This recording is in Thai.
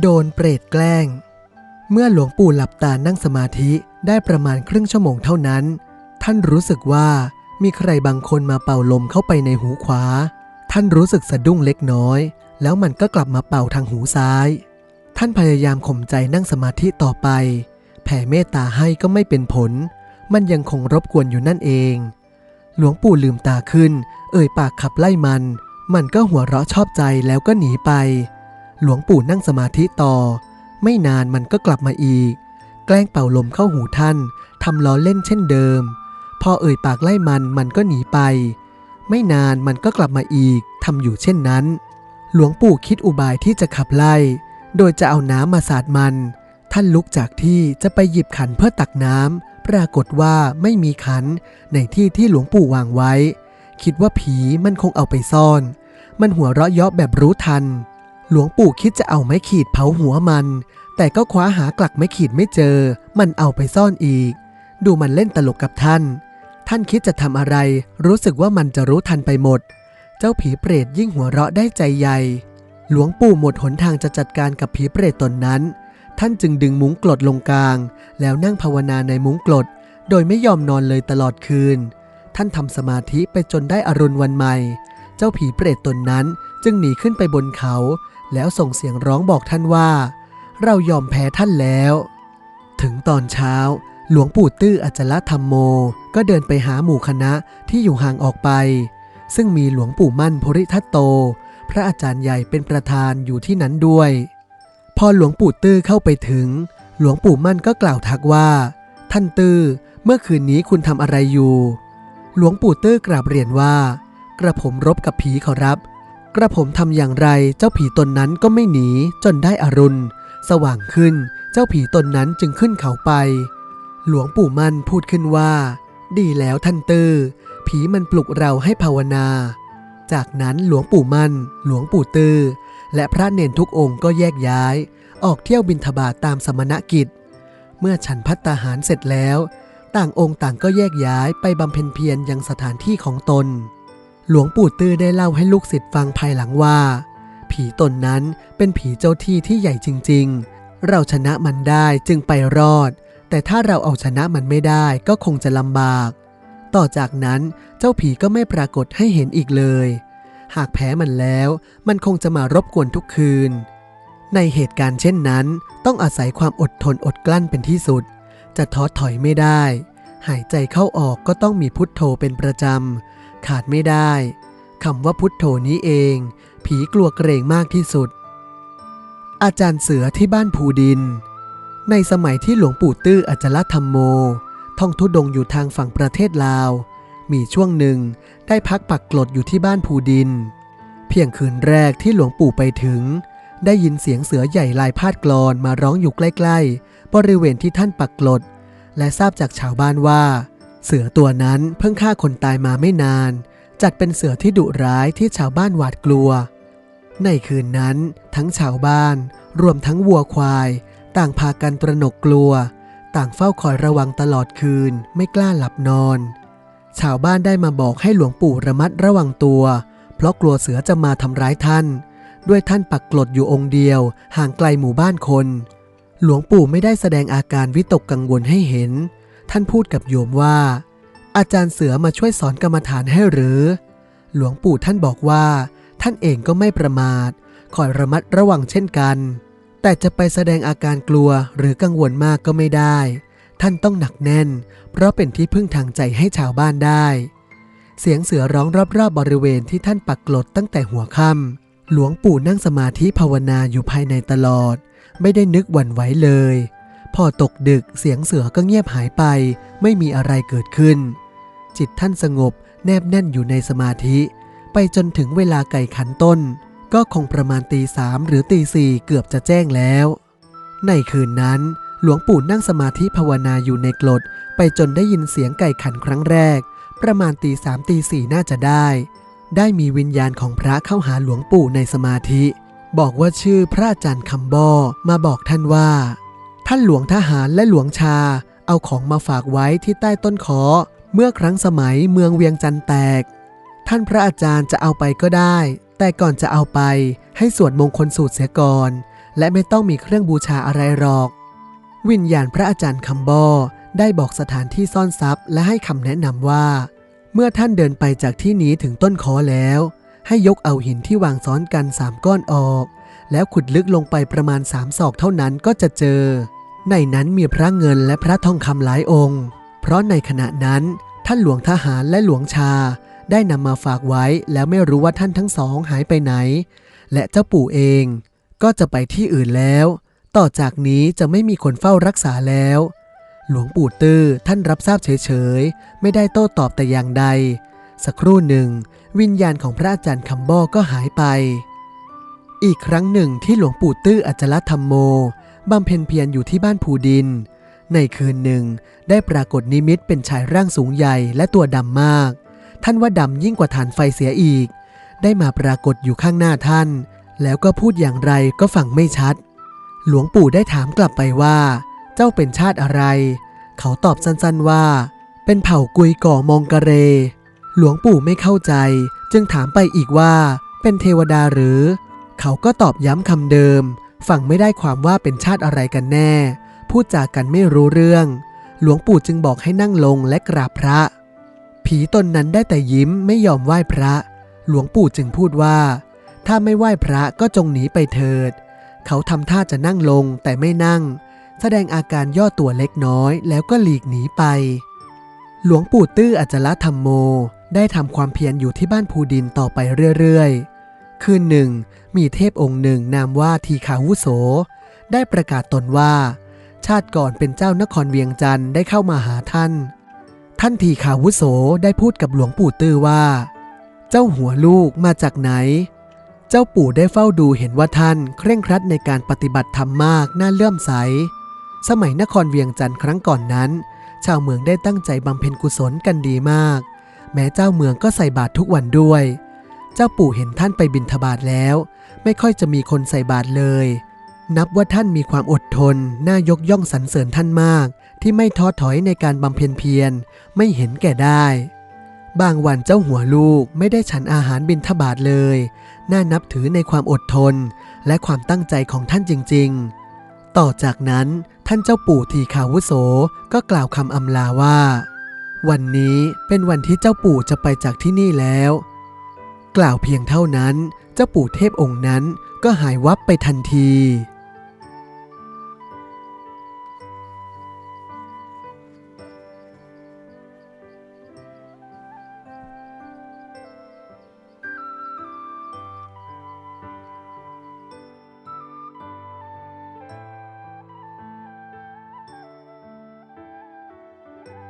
โดนเปรตแกล้ง เมื่อหลวงปู่หลับตานั่งสมาธิได้ประมาณครึ่งชั่วโมงเท่านั้น ท่านรู้สึกว่ามีใครบางคนมาเป่าลมเข้าไปในหูขวา ท่านรู้สึกสะดุ้งเล็กน้อย แล้วมันก็กลับมาเป่าทางหูซ้าย ท่านพยายามข่มใจนั่งสมาธิต่อไป แผ่เมตตาให้ก็ไม่เป็นผล มันยังคงรบกวนอยู่นั่นเอง หลวงปู่ลืมตาขึ้น เอ่ยปากขับไล่มัน มันก็หัวเราะชอบใจแล้วก็หนีไป หลวงปู่นั่งสมาธิต่อ ไม่นานมันก็กลับมาอีก แกล้งเป่าลมเข้าหูท่านทำล้อเล่นเช่นเดิม พอเอ่ยปากไล่มันมันก็หนีไป ไม่นานมันก็กลับมาอีกทำอยู่เช่นนั้น หลวงปู่คิดอุบายที่จะขับไล่ โดยจะเอาน้ำมาสาดมัน ท่านลุกจากที่จะไปหยิบขันเพื่อตักน้ำปรากฏว่าไม่มีขันในที่ที่หลวงปู่วางไว้ คิดว่าผีมันคงเอาไปซ่อน มันหัวเราะเยาะแบบรู้ทัน หลวงปู่คิดจะเอาไม้ขีดเผาหัวมัน แต่ก็คว้าหากลักไม้ขีดไม่เจอ มันเอาไปซ่อนอีก ดูมันเล่นตลกกับท่าน ท่านคิดจะทำอะไร รู้สึกว่ามันจะรู้ทันไปหมด เจ้าผีเปรตยิ่งหัวเราะได้ใจใหญ่ หลวงปู่หมดหนทางจะจัดการกับผีเปรตตนนั้น ท่านจึงดึงมุ้งกลดลงกลาง แล้วนั่งภาวนาในมุ้งกลด โดยไม่ยอมนอนเลยตลอดคืน ท่านทำสมาธิไปจนได้อรุณวันใหม่ เจ้าผีเปรตตนนั้นจึงหนีขึ้นไปบนเขา แล้วส่งเสียงร้องบอกท่านว่า เรายอมแพ้ท่านแล้ว ถึงตอนเช้า หลวงปู่ตื้ออจละธรรมโม ก็เดินไปหาหมู่คณะที่อยู่ห่างออกไป ซึ่งมีหลวงปู่มั่นภริทัตโต พระอาจารย์ใหญ่เป็นประธานอยู่ที่นั้นด้วย พอหลวงปู่ตื้อเข้าไปถึง หลวงปู่มั่นก็กล่าวทักว่า ท่านตื้อเมื่อคืนนี้คุณทำอะไรอยู่ หลวงปู่ตื้อกราบเรียนว่า กระผมรบกับผีขอรับ กระผมทำอย่างไรเจ้าผีตนนั้นก็ไม่หนีจนได้อรุณ สว่างขึ้นเจ้าผีตนนั้นจึงขึ้นเขาไป หลวงปู่มั่นพูดขึ้นว่า ดีแล้วท่านตื้อผีมันปลุกเราให้ภาวนา จากนั้นหลวงปู่มั่น หลวงปู่ตื้อและพระเนนทุกองค์ก็แยกย้าย ออกเที่ยวบินทบาทตามสมณกิจ เมื่อฉันพัตตาหารเสร็จแล้ว ต่างองค์ต่างก็แยกย้ายไปบำเพ็ญเพียรยังสถานที่ของตน หลวงปู่ตื้อได้เล่าให้ลูกศิษย์ฟังภายหลังว่า ผีตนนั้นเป็นผีเจ้าที่ที่ใหญ่จริง ๆ เราชนะมันได้จึงไปรอด แต่ถ้าเราเอาชนะมันไม่ได้ก็คงจะลำบาก ต่อจากนั้นเจ้าผีก็ไม่ปรากฏให้เห็นอีกเลย หากแพ้มันแล้วมันคงจะมารบกวนทุกคืน ในเหตุการณ์เช่นนั้น ต้องอาศัยความอดทนอดกลั้นเป็นที่สุด จะท้อถอยไม่ได้ หายใจเข้าออกก็ต้องมีพุทโธเป็นประจำ ขาดไม่ได้คำว่าพุทโธนี้เอง ผีกลัวเกรงมากที่สุด อาจารย์เสือที่บ้านภูดิน ในสมัยที่หลวงปู่ตื้ออจลธรรมโม ท่องทุดงอยู่ทางฝั่งประเทศลาว มีช่วงหนึ่งได้พักปักกลดอยู่ที่บ้านภูดิน เพียงคืนแรกที่หลวงปู่ไปถึง ได้ยินเสียงเสือใหญ่ลายพาดกลอนมาร้องอยู่ใกล้ ๆ บริเวณที่ท่านปักกลด และทราบจากชาวบ้านว่า เสือตัวนั้นเพิ่งฆ่าคนตายมาไม่นาน จัดเป็นเสือที่ดุร้ายที่ชาวบ้านหวาดกลัว ในคืนนั้น ทั้งชาวบ้าน รวมทั้งวัวควาย ต่างพากันตระหนกกลัว ต่างเฝ้าคอยระวังตลอดคืนไม่กล้าหลับนอน ชาวบ้านได้มาบอกให้หลวงปู่ระมัดระวังตัว เพราะกลัวเสือจะมาทำร้ายท่าน ด้วยท่านปักกลดอยู่องค์เดียว ห่างไกลหมู่บ้านคน หลวงปู่ไม่ได้แสดงอาการวิตกกังวลให้เห็น ท่านพูดกับโยมว่า อาจารย์เสือมาช่วยสอนกรรมฐานให้หรือ หลวงปู่ท่านบอกว่า ท่านเองก็ไม่ประมาทคอยระมัดระวังเช่นกัน แต่จะไปแสดงอาการกลัวหรือกังวลมากก็ไม่ได้ ท่านต้องหนักแน่น เพราะเป็นที่พึ่งทางใจให้ชาวบ้านได้ เสียงเสือร้องรอบๆบบริเวณที่ท่านปักกลดตั้งแต่หัวค่ำหลวงปู่นั่งสมาธิภาวนาอยู่ภายในตลอด ไม่ได้นึกหวั่นไหวเลย พอตกดึกเสียงเสือก็เงียบหายไป ไม่มีอะไรเกิดขึ้น จิตท่านสงบแนบแน่นอยู่ในสมาธิ ไปจนถึงเวลาไก่ขันต้น ก็คงประมาณตีสามหรือตีสี่เกือบจะแจ้งแล้ว ในคืนนั้น หลวงปู่นั่งสมาธิภาวนาอยู่ในกรดไปจนได้ยินเสียงไก่ขันครั้งแรก ประมาณตีสามตีสี่น่าจะได้ ได้มีวิญญาณของพระเข้าหาหลวงปู่ในสมาธิ บอกว่าชื่อพระอาจารย์คำบอมาบอกท่านว่า ท่านหลวงทหารและหลวงชา เอาของมาฝากไว้ที่ใต้ต้นขอ เมื่อครั้งสมัยเมืองเวียงจันทร์แตก ท่านพระอาจารย์จะเอาไปก็ได้ แต่ก่อนจะเอาไปให้สวดมงคลสูตรเสียก่อน และไม่ต้องมีเครื่องบูชาอะไรหรอก วิญญาณพระอาจารย์คำบอได้บอกสถานที่ซ่อนทรัพย์ และให้คำแนะนำว่า เมื่อท่านเดินไปจากที่นี้ถึงต้นคอแล้ว ให้ยกเอาหินที่วางซ้อนกันสามก้อนออก แล้วขุดลึกลงไปประมาณสามศอกเท่านั้นก็จะเจอ ในนั้นมีพระเงินและพระทองคำหลายองค์ เพราะในขณะนั้นท่านหลวงทหารและหลวงชาได้นำมาฝากไว้แล้วไม่รู้ว่าท่านทั้งสองหายไปไหน และเจ้าปู่เองก็จะไปที่อื่นแล้ว ต่อจากนี้จะไม่มีคนเฝ้ารักษาแล้ว หลวงปู่ตื้อท่านรับทราบเฉยๆ ไม่ได้โต้ตอบแต่อย่างใด สักครู่หนึ่ง วิญญาณของพระอาจารย์คำบ้อก็หายไป อีกครั้งหนึ่งที่หลวงปู่ตื้ออัจฉรธรรมโม บำเพ็ญเพียรอยู่ที่บ้านภูดิน ในคืนหนึ่งได้ปรากฏนิมิตเป็นชายร่างสูงใหญ่และตัวดำมาก ท่านว่าดำยิ่งกว่าฐานไฟเสียอีก ได้มาปรากฏอยู่ข้างหน้าท่าน แล้วก็พูดอย่างไรก็ฟังไม่ชัด หลวงปู่ได้ถามกลับไปว่า เจ้าเป็นชาติอะไร เขาตอบสั้นๆว่า เป็นเผ่ากุยก่อมองกะเร หลวงปู่ไม่เข้าใจ จึงถามไปอีกว่า เป็นเทวดาหรือ เขาก็ตอบย้ำคำเดิม ฟังไม่ได้ความว่าเป็นชาติอะไรกันแน่ พูดจากันไม่รู้เรื่อง หลวงปู่จึงบอกให้นั่งลงและกราบพระ ผีตนนั้นได้แต่ยิ้มไม่ยอมไหว้พระ หลวงปู่จึงพูดว่า ถ้าไม่ไหว้พระก็จงหนีไปเถิด เขาทำท่าจะนั่งลงแต่ไม่นั่ง แสดงอาการย่อตัวเล็กน้อยแล้วก็หลีกหนีไป หลวงปู่ตื้ออัจฉริธรรมโม ได้ทำความเพียรอยู่ที่บ้านภูดินต่อไปเรื่อยๆ คืนหนึ่ง มีเทพองค์หนึ่งนามว่าทีขาวุโส ได้ประกาศตนว่า ชาติก่อนเป็นเจ้านครเวียงจันทร์ได้เข้ามาหาท่าน ท่านทีขาวุโสได้พูดกับหลวงปู่ตื้อว่า เจ้าหัวลูกมาจากไหน เจ้าปู่ได้เฝ้าดูเห็นว่าท่าน เคร่งครัดในการปฏิบัติธรรมมากน่าเลื่อมใส สมัยนครเวียงจันทร์ครั้งก่อนนั้น ชาวเมืองได้ตั้งใจบำเพ็ญกุศลกันดีมาก แม้เจ้าเมืองก็ใส่บาตรทุกวันด้วย เจ้าปู่เห็นท่านไปบิณฑบาตแล้ว ไม่ค่อยจะมีคนใส่บาตรเลย นับว่าท่านมีความอดทน น่ายกย่องสรรเสริญท่านมาก ที่ไม่ท้อถอยในการบำเพ็ญเพียร ไม่เห็นแก่ได้ บางวันเจ้าหัวลูกไม่ได้ฉันอาหารบิณฑบาตเลย น่านับถือในความอดทน และความตั้งใจของท่านจริง ๆ ต่อจากนั้นท่านเจ้าปู่ทีขาวุโสก็กล่าวคำอำลาว่าวันนี้เป็นวันที่เจ้าปู่จะไปจากที่นี่แล้ว กล่าวเพียงเท่านั้น เจ้าปู่เทพองค์นั้นก็หายวับไปทันที